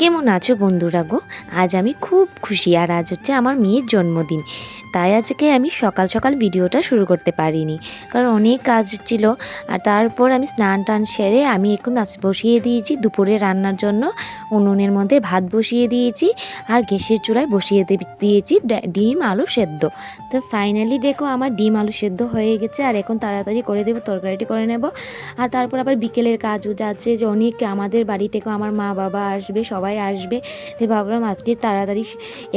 কেমন আছো বন্ধুরা গো? আজ আমি খুব খুশি আর আজ হচ্ছে আমার মেয়ের জন্মদিন। তাই আজকে আমি সকাল সকাল ভিডিওটা শুরু করতে পারিনি। কারণ অনেক কাজ ছিল আর তারপর আমি স্নান টান সেরে আমি এখন বসিয়ে দিয়েছি দুপুরে রান্নার জন্য। উনুনের মধ্যে ভাত বসিয়ে দিয়েছি আর গ্যাসের চুলায় বসিয়ে দিয়েছি ডিম আলু সেদ্ধ। তো ফাইনালি দেখো আমার ডিম আলু সেদ্ধ হয়ে গেছে আর এখন তাড়াতাড়ি করে দেবো, তরকারিটি করে নেব। আর তারপর আবার বিকেলের কাজও যাচ্ছে যে অনেক আমাদের বাড়ি থেকেও আমার মা বাবা আসবে, সবাই আসবে। তো ভাবলাম আজকে তাড়াতাড়ি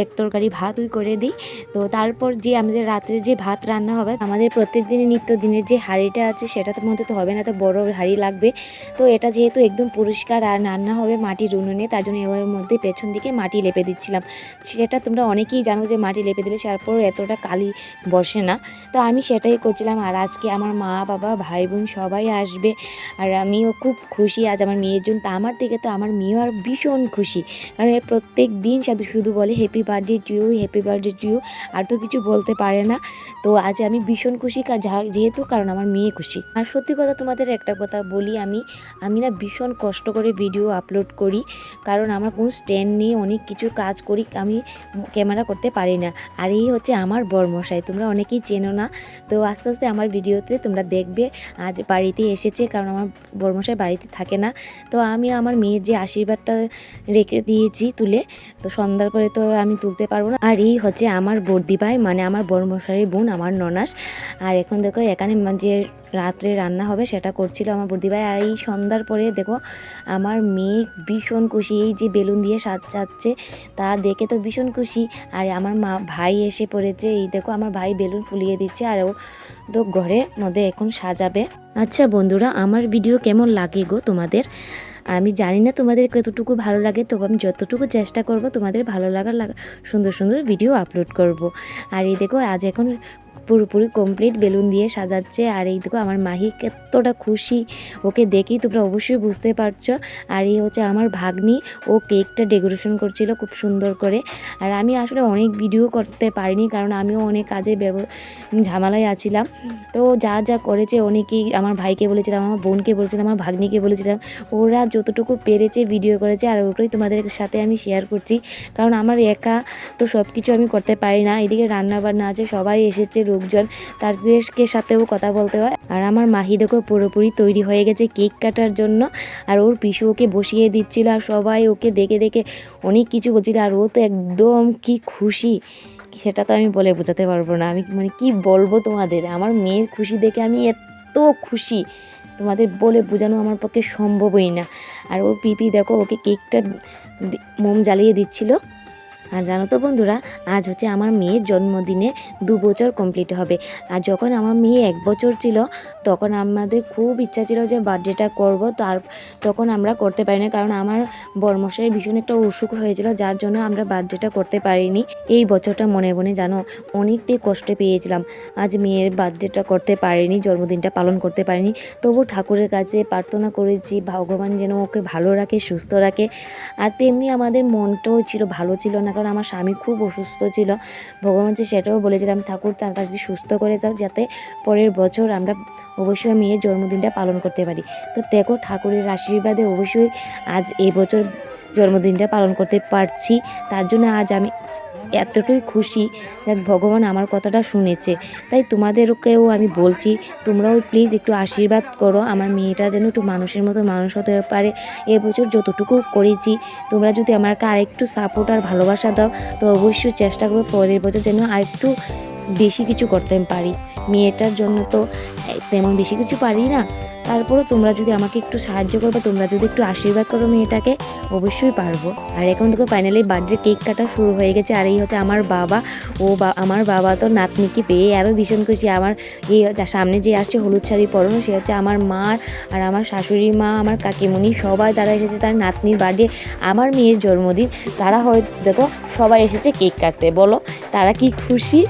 এক তরকারি ভাত ওই করে দিই। তো তারপর যে আমাদের রাত্রে যে ভাত রান্না হবে, আমাদের প্রত্যেক দিনের নিত্য দিনের যে হাঁড়িটা আছে সেটার মধ্যে তো হবে না, তো বড় হাঁড়ি লাগবে। তো এটা যেহেতু একদম পরিষ্কার আর রান্না হবে মাটির উনুনে, তার জন্য এর মধ্যে পেছন দিকে মাটি লেপে দিচ্ছিলাম। সেটা তোমরা অনেকেই জানো যে মাটি লেপে দিলে তারপর এতটা কালি বসে না। তো আমি সেটাই করছিলাম আর আজকে আমার মা, বাবা, ভাই, বোন সবাই আসবে। আর আমিও খুব খুশি আজ আমার মেয়ের জন্য। তা আমার থেকে তো আমার মেয়েও আর ভীষণ খুশি। কারণ এ প্রত্যেক দিন শুধু শুধু বলে happy birthday to you happy birthday to you আর তো কিছু বলতে পারে না। তো আজ আমি ভীষণ খুশি যেহেতু কারণ আমার মেয়ে খুশি। আর সত্যি কথা তোমাদের একটা কথা বলি, আমি আমি না ভীষণ কষ্ট করে ভিডিও আপলোড করি। কারণ আমার কোনো স্ট্যান্ড নেই, অনেক কিছু কাজ করি, আমি ক্যামেরা করতে পারি না। আর এই হচ্ছে আমার বর্মশাই, তোমরা অনেকেই চেনো না। তো আস্তে আস্তে আমার ভিডিওতে তোমরা দেখবে, আজ বাড়িতে এসেছে। কারণ আমার বর্মশাই বাড়িতে থাকে না। তো আমি আমার মেয়ের যে আশীর্বাদটা রেখে দিয়েছি তুলে। তো সন্ধ্যার পরে তো আমি তুলতে পারব না। আর এই হচ্ছে আমার বর্দি ভাই মানে আমার বর্মশাই বোন, আমার ননাস। আর এখন দেখো, এখানে যে রাত্রে রান্না হবে সেটা করছিল আমার বর্দি ভাই আর এই সন্ধ্যার পরে দেখো, আমার মেয়ে ভীষণ খুশি। এই যে বেলুন দিয়ে সাজ সাজাচ্ছে তা দেখে তো ভীষণ খুশি। আর আমার মা ভাই এসে পড়েছে। এই দেখো, আমার ভাই বেলুন ফুলিয়ে দিচ্ছে। আর ও তো ঘরের মধ্যে এখন সাজাবে। আচ্ছা বন্ধুরা, আমার ভিডিও কেমন লাগে গো তোমাদের? আর আমি জানি না তোমাদের কতটুকু ভালো লাগে, তবে আমি যতটুকু চেষ্টা করব তোমাদের ভালো লাগার লাগা, সুন্দর সুন্দর ভিডিও আপলোড করব। আর এই দেখো, আজ এখন পুরোপুরি কমপ্লিট বেলুন দিয়ে সাজাচ্ছে। আর এই দেখো, আমার মাহি কতটা খুশি, ওকে দেখেই তোমরা অবশ্যই বুঝতে পারছ। আর এই হচ্ছে আমার ভাগ্নি, ও কেকটা ডেকোরেশন করছিল খুব সুন্দর করে। আর আমি আসলে অনেক ভিডিও করতে পারিনি, কারণ আমিও অনেক কাজে ব্যব, ঝামেলায় আছিলাম। তো যা যা করেছে, অনেকেই আমার ভাইকে বলেছিলাম, আমার বোনকে বলেছিলাম, আমার ভাগ্নিকে বলেছিলাম, ওরা যতটুকু পেরেছে ভিডিও করেছে আর ওটাই তোমাদের সাথে আমি শেয়ার করছি। কারণ আমার একা তো সব কিছু আমি করতে পারি না। এদিকে রান্না বান্না আছে, সবাই এসেছে, লোকজন, তাদেরকে সাথেও কথা বলতে হয়। আর আমার মাহি দেখো পুরোপুরি তৈরি হয়ে গেছে কেক কাটার জন্য। আর ওর পিসু ওকে বসিয়ে দিচ্ছিল আর সবাই ওকে দেখে দেখে অনেক কিছু বলছিল। আর ও তো একদম কি খুশি। সেটা তো আমি বলে বোঝাতে পারব না। আমি মানে কি বলব তোমাদের? আমার মেয়ের খুশি দেখে আমি এত খুশি। তোমাদের বলে বোঝানো আমার পক্ষে সম্ভবই না। আর ও পিপি দেখো, ওকে কেকটা মোম জ্বালিয়ে দিচ্ছিল। আর জানো তো বন্ধুরা, আজ হচ্ছে আমার মেয়ের জন্মদিনে দু বছর কমপ্লিট হবে। আর যখন আমার মেয়ে এক বছর ছিল, তখন আমাদের খুব ইচ্ছা ছিল যে বার্থডেটা করব। তার তখন আমরা করতে পারিনি, কারণ আমার বর্মশাই ভীষণ একটা অসুখ হয়েছিল, যার জন্য আমরা বার্থডেটা করতে পারিনি। এই বছরটা মনে মনে জানো, অনেকটাই কষ্ট পেয়েছিলাম। আজ মেয়ের বার্থডেটা করতে পারিনি, জন্মদিনটা পালন করতে পারিনি। তবু ঠাকুরের কাছে প্রার্থনা করেছি, ভগবান যেন ওকে ভালো রাখে, সুস্থ রাখে। আর তেমনি আমাদের মনটাও ছিল, ভালো ছিল না কারণ আমার স্বামী খুব অসুস্থ ছিল। ভগবান যে সেটাও বলেছিলাম, ঠাকুর, তাড়াতাড়ি সুস্থ করে যাও, যাতে পরের বছর আমরা অবশ্যই মেয়ের জন্মদিনটা পালন করতে পারি। তো দেখো, ঠাকুরের আশীর্বাদে অবশ্যই আজ এই বছর জন্মদিনটা পালন করতে পারছি। তার জন্য আজ আমি এতটাই খুশি যে ভগবান আমার কথাটা শুনেছে। তাই তোমাদেরকেও আমি বলছি, তোমরাও প্লিজ একটু আশীর্বাদ করো। আমার মেয়েটা যেন একটু মানুষের মতো মানুষ হতে পারে। এবছর যতটুকু করেছি, তোমরা যদি আমাকে আরেকটু সাপোর্ট আর ভালোবাসা দাও, তো অবশ্যই চেষ্টা করব পরের বছর যেন আরেকটু বেশি কিছু করতে পারি। মেয়েটার জন্য তো তেমন বেশি কিছু পারি না। তারপরেও তোমরা যদি আমাকে একটু সাহায্য করবে, তোমরা যদি একটু আশীর্বাদ করো মেয়েটাকে, অবশ্যই পারব। আর এখন থেকে ফাইনালি বার্থডে কেক কাটা শুরু হয়ে গেছে, আর এই হচ্ছে আমার বাবা। ও বা, আমার বাবা তো নাতনিকে পেয়ে আরও ভীষণ খুশি। আমার এই সামনে যে আসছে হলুদ শাড়ি পরানো, সে হচ্ছে আমার মা আর আমার শাশুড়ি মা, আমার কাকিমণি, সবাই তারা এসেছে তার নাতনির বার্থডে, আমার মেয়ের জন্মদিন। তারা হয়তো দেখো, সবাই এসেছে কেক কাটতে। বলো, তারা কি খুশি?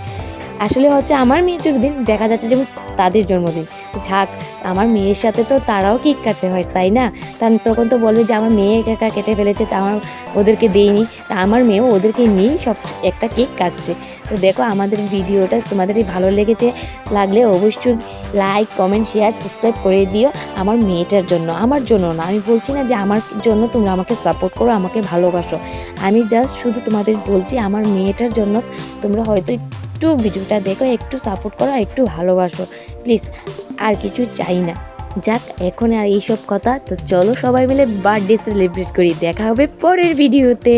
আসলে হচ্ছে আমার মেয়ের জন্মদিন দেখা যাচ্ছে যেমন তাদের জন্মদিন। ঝাক আমার মেয়ের সাথে তো তারাও কেক কাটতে হয়, তাই না? তখন তো বলবে যে, আমার মেয়ে একা কেটে ফেলেছে, তা আমার ওদেরকে দেইনি। তা আমার মেয়েও ওদেরকে নিয়েই সব একটা কেক কাটছে। তো দেখো, আমাদের ভিডিওটা তোমাদের ভালো লেগেছে, লাগলে অবশ্যই লাইক, কমেন্ট, শেয়ার, সাবস্ক্রাইব করে দিও আমার মেয়েটার জন্য, আমার জন্য না। আমি বলছি না যে, আমার জন্য তোমরা আমাকে সাপোর্ট করো, আমাকে ভালোবাসো। আমি জাস্ট শুধু তোমাদের বলছি, আমার মেয়েটার জন্য তোমরা হয়তো একটু ভিডিওটা দেখো, একটু সাপোর্ট করো, একটু ভালোবাসো। প্লিজ আর কিছু চাই না। যাক, এখন আর এইসব কথা। তো চলো সবাই মিলে বার্থডে সেলিব্রেট করি। দেখা হবে পরের ভিডিওতে।